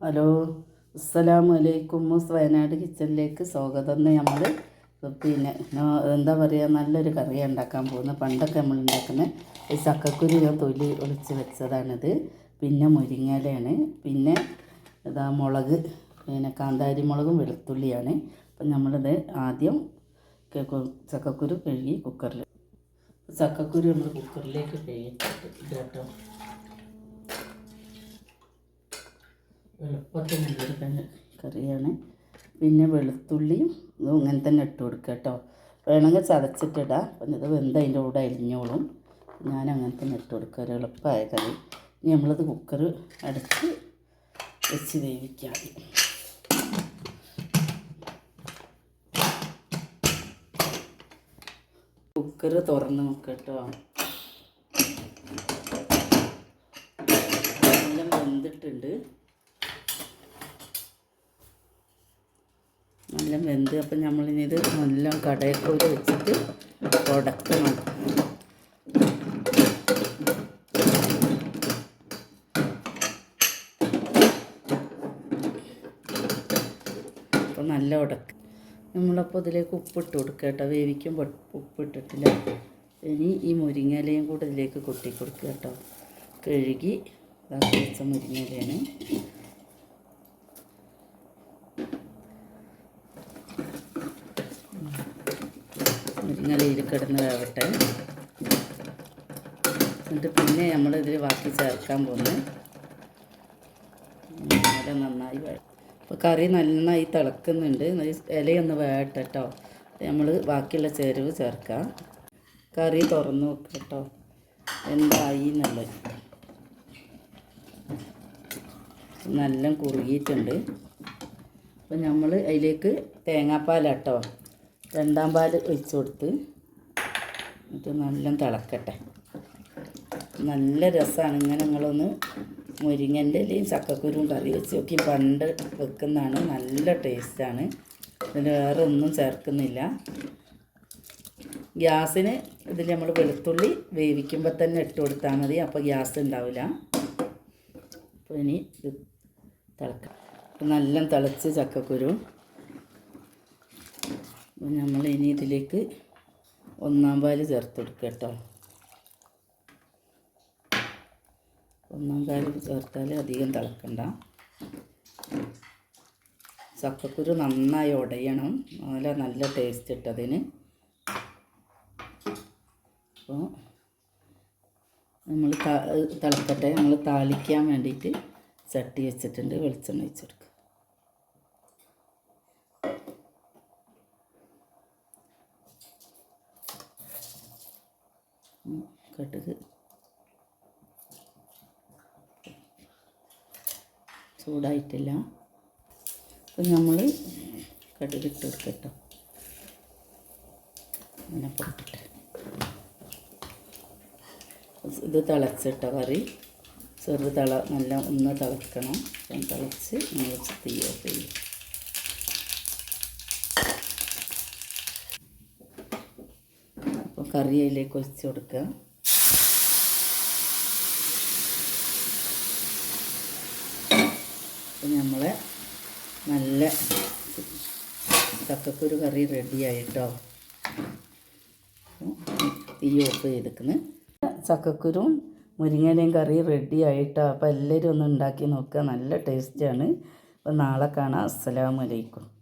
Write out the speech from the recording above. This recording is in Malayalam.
ഹലോ അസ്സലാമു അലൈക്കും. വയനാട് കിച്ചണിലേക്ക് സ്വാഗതം. നമ്മൾ പിന്നെ എന്താ പറയുക നല്ലൊരു കറി ഉണ്ടാക്കാൻ പോകുന്നത് പണ്ടൊക്കെ നമ്മൾ ഉണ്ടാക്കുന്ന ഈ ചക്കക്കുരു ഞാൻ തൊലി ഒളിച്ച് വെച്ചതാണിത്. പിന്നെ മുരിങ്ങയിലയാണ്. പിന്നെ ഇതാ മുളക് പിന്നെ കാന്താരി മുളകും വെളുത്തുള്ളിയാണ്. അപ്പം നമ്മളിത് ആദ്യം ചക്കക്കുരു കഴുകി കുക്കറിൽ ചക്കക്കുരു നമ്മൾ കുക്കറിലേക്ക് കഴുകി കേട്ടോ കറിയാണ്. പിന്നെ വെളുത്തുള്ളിയും ഇതും തന്നെ ഇട്ട് കൊടുക്കുക കേട്ടോ. വേണമെങ്കിൽ ചതച്ചിട്ടിടാം. അപ്പം ഇത് വെന്ത് അതിന്റെ കൂടെ അരിഞ്ഞോളും. ഞാൻ അങ്ങനെ തന്നെ ഇട്ട് കൊടുക്കുക. ഒരു എളുപ്പമായ കറി ഇനി നമ്മളിത് കുക്കർ അടച്ച് വെച്ച് വേവിക്കാം. കുക്കർ തുറന്ന് നോക്കുക കേട്ടോ. എല്ലാം വെന്തിട്ടുണ്ട്. നല്ല വെന്ത് അപ്പം നമ്മളിനി ഇത് നല്ല കടയക്കൂര് വെച്ചിട്ട് ഉടക്കണം അപ്പം നല്ല ഉടക്ക. നമ്മളപ്പോൾ ഇതിലേക്ക് ഉപ്പിട്ട് കൊടുക്കുക കേട്ടോ. വേവിക്കുമ്പോൾ ഉപ്പിട്ടിട്ടില്ല. ഇനി ഈ മുരിങ്ങയിലയും കൂടെ ഇതിലേക്ക് കൊട്ടി കൊടുക്കുക കേട്ടോ. കഴുകി വെച്ച മുരിങ്ങയിലയാണ്. മുരിങ്ങയിലയിൽ കിടന്ന് വേവട്ടെ. എന്നിട്ട് പിന്നെ നമ്മൾ ഇതിൽ ബാക്കി ചേർക്കാൻ പോകുന്നത് നല്ല നന്നായി ഇപ്പോൾ കറി നന്നായി തിളക്കുന്നുണ്ട്. ഇലയൊന്ന് വേട്ടെ കേട്ടോ നമ്മൾ ബാക്കിയുള്ള ചേരുവ് ചേർക്കാം. കറി തുറന്ന് വെക്കുക കേട്ടോ എന്തായി എന്നുള്ളത്. നല്ല കുറുകിയിട്ടുണ്ട്. അപ്പം നമ്മൾ അതിലേക്ക് തേങ്ങാപ്പാലാട്ടോ. രണ്ടാം പാൽ ഒഴിച്ചു കൊടുത്ത് എന്നിട്ട് നല്ല തിളക്കട്ടെ. നല്ല രസമാണ് ഇങ്ങനെ നിങ്ങളൊന്ന് മുരിങ്ങന്റെ ഇലയും ചക്കക്കുരുവും കറി വെച്ച് നോക്കി പണ്ട് വെക്കുന്നതാണ്. നല്ല ടേസ്റ്റാണ്. ഇതിന് വേറെ ഒന്നും ചേർക്കുന്നില്ല. ഗ്യാസിന് ഇതിൽ നമ്മൾ വെളുത്തുള്ളി വേവിക്കുമ്പോൾ തന്നെ ഇട്ട് കൊടുത്താൽ മതി. അപ്പോൾ ഗ്യാസ് ഉണ്ടാവില്ല അപ്പോൾ ഇനി ഇത് തിളക്കാം. നല്ല തിളച്ച് ചക്കക്കുരു. അപ്പോൾ നമ്മൾ ഇനി ഇതിലേക്ക് ഒന്നാം പാൽ ചേർത്ത് കൊടുക്കുക കേട്ടോ ഒന്നാം പാൽ ചേർത്താൽ അധികം തിളക്കണ്ട. ചക്കക്കുരു നന്നായി ഉടയണം. നല്ല നല്ല ടേസ്റ്റ് ഇട്ടതിന് അപ്പോൾ നമ്മൾ തിളക്കട്ടെ. നമ്മൾ താളിക്കാൻ വേണ്ടിയിട്ട് ചട്ടി വെച്ചിട്ടുണ്ട് വെളിച്ചെണ്ണ ഒഴിച്ചെടുക്കുക കടുക് ചൂടായിട്ടില്ല. അപ്പം നമ്മൾ കടുക് ഇട്ട് കൊടുക്കട്ടോ അങ്ങനെ പൊട്ടിട്ട്. ഇത് തിളച്ചിട്ട കറി. ചെറു തിള നല്ല ഒന്ന് തിളക്കണം. തിളച്ച് നമ്മൾ തീ ഓഫ് ചെയ്യും അപ്പോൾ കറി അതിലേക്ക് ഒഴിച്ച് കൊടുക്കുക. അപ്പം നമ്മൾ നല്ല ചക്കക്കുരു കറി റെഡി ആയിട്ടോ? തീ ഓഫ് ചെയ്തിരിക്കുന്നു. ചക്കക്കുരും മുരിങ്ങയിലയും കറി റെഡി ആയിട്ടോ? അപ്പോൾ എല്ലാവരും ഒന്ന് ഉണ്ടാക്കി നോക്കുക. നല്ല ടേസ്റ്റാണ് അപ്പോൾ നാളെ കാണാം. അസ്സലാമലൈക്കും